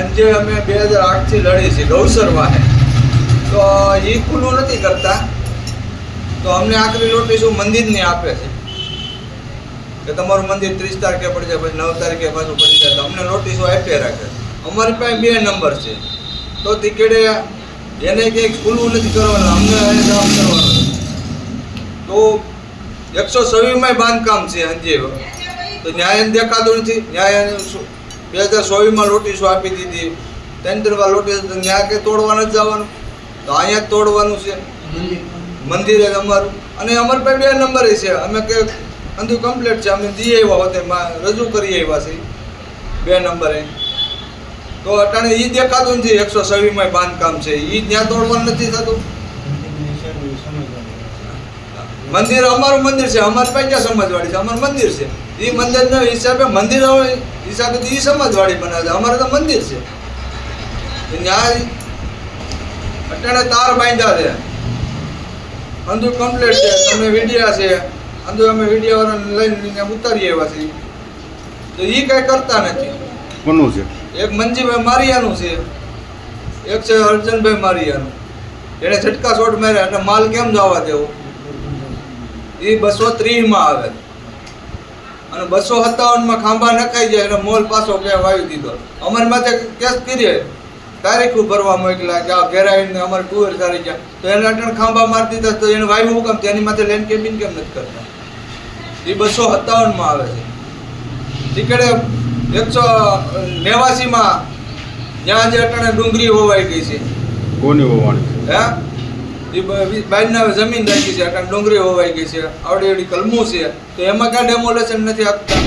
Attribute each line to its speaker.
Speaker 1: સાંજે અમે બે હજાર આઠથી લડીએ છીએ, ગૌસર વાહે. તો એ ખુલ્લું નથી કરતા. તો અમને આખરી નોટિસ મંદિરની આપે છે કે તમારું મંદિર ત્રીસ તારીખે પડી જાય પછી નવ તારીખે પાછું પડી જાય. તો અમને નોટિસો આપ્યા રાખે. અમારી પાસે બે નંબર છે. તો તિકેડે એને કંઈક ખુલ્લું નથી કરવાનું, અમને એને જવાબ કરવાનું તો એકસો છવ્વીસમાં બાંધકામ છે અંજે તો ન્યાય દેખાતું નથી. ન્યાય બે હજાર ચોવીસમાં નોટિસો આપી દીધી. વાર નોટિસ ત્યાં કે તોડવા નથી જવાનું. તો અહીંયા જ તોડવાનું છે. મંદિરે જ અમારું. અને અમારી પાસે બે નંબર છે. અમે કે, અંધુ કમ્પ્લીટ છે. અમે દઈએ આવ્યા હોતે રજૂ કરી આવ્યા છે બે નંબરે. તો અટાણે એ દેખાતું નથી એકસો છવ્વીસમાં બાંધકામ છે. એ ત્યાં તોડવાનું નથી થતું. મંદિર અમારું મંદિર છે. અમારી પાસે સમાજવાડી છે? અમારું મંદિર છે. એ મંદિરના હિસાબે મંદિર હોય હિસાબે તો એ સમાજવાડી બનાવે અમારે તો મંદિર છે. ત્યાં અટાણે તાર બાંધ્યા છે. અંધુ કમ્પ્લીટ છે. તમે વિડિયા છે. અંધુ અમે વિડિયા વાળાને લઈને ઉતારી આવ્યા છે. તો એ કાંઈ કરતા નથી.
Speaker 2: કોનું છે?
Speaker 1: એક મંજીભાઈ મારિયાનું છે. એક છે અર્જનભાઈ મારિયાનું. એણે છટકા શોટ માર્યા. એટલે માલ કેમ જવા દેવો? એ બસો ત્રીસમાં આવે. અને બસો સત્તાવનમાં ખાંભા નખાઈ જાય એટલે મોલ પાછો કે વાવી દીધો. અમારી માથે કેસ કરીએ તારીખો ભરવા મોકલા કે આ ઘેરાઈને અમારે ટુવેર સારી ગયા. તો એને અટણ ખાંભા મારી દીધા તો એને વાવ્યું હુકમ તેની માથે લેન્ડ કેબિન કેમ નથી કરતા? એ બસો સત્તાવનમાં આવે છે. ટીકડે એકસો નેવાસીમાં જ્યાં જે અટણે ડુંગળી હોવાઈ ગઈ છે.
Speaker 2: કોની હોવાની
Speaker 1: હે? એ બાજના જમીન રાખી છે અટાણે ડુંગળી હોવાઈ ગઈ છે આવડી આવડી કલમું છે. તો એમાં ક્યાં ડેમોલેશન નથી આપતા?